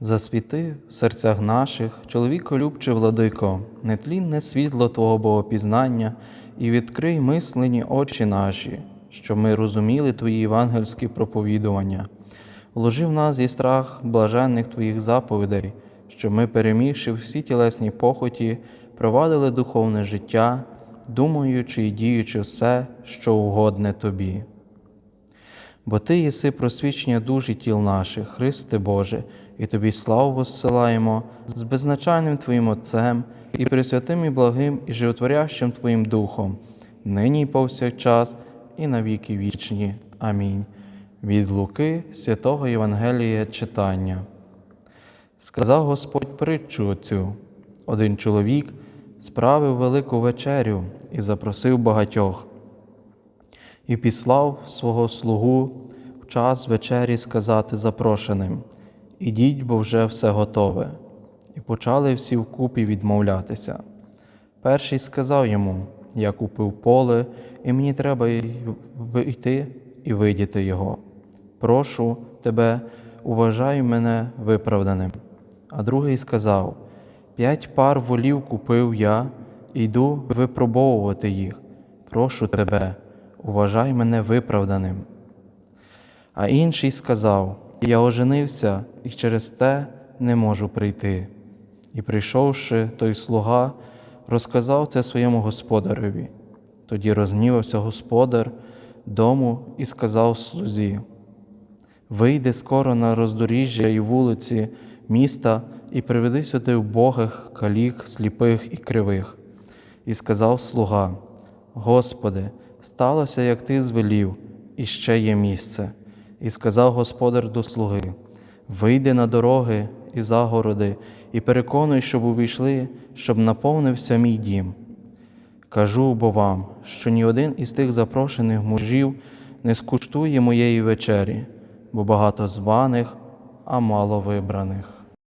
Засвіти в серцях наших, чоловіколюбче владико, нетлінне світло Твого Богопізнання і відкрий мислені очі наші, щоб ми розуміли Твої євангельські проповідування. Вложи в нас і страх блаженних Твоїх заповідей, щоб ми, перемігши всі тілесні похоті, провадили духовне життя, думаючи і діючи все, що угодне Тобі. Бо Ти єси просвічення душ і тіл наших, Христе Боже, і Тобі славу воссилаємо з беззначальним Твоїм Отцем і Пресвятим і благим і животворящим Твоїм Духом, нині і повсякчас, і на віки вічні. Амінь. Від Луки святого Євангелія читання. Сказав Господь притчу оцю. Один чоловік справив велику вечерю і запросив багатьох і післав свого слугу в час вечері сказати запрошеним Ідіть, бо вже все готове. І почали всі вкупі відмовлятися. Перший сказав йому: Я купив поле, і мені треба й- йти і видіти його. Прошу тебе, уважай мене виправданим. А другий сказав: П'ять пар волів купив я, і йду випробовувати їх. Прошу тебе, уважай мене виправданим. А інший сказав: Я оженився і через те не можу прийти. І прийшовши, той слуга розказав це своєму господареві. Тоді розгнівався господар дому і сказав слузі: Вийди скоро на роздоріжжя і вулиці міста і приведи сюди вбогих, калік, сліпих і кривих. І сказав слуга: Господи, сталося, як ти звелів, і ще є місце. І сказав господар до слуги: Вийди на дороги і загороди, і переконуй, щоб увійшли, щоб наповнився мій дім. Кажу бо вам, що ні один із тих запрошених мужів не скуштує моєї вечері, бо багато званих, а мало вибраних.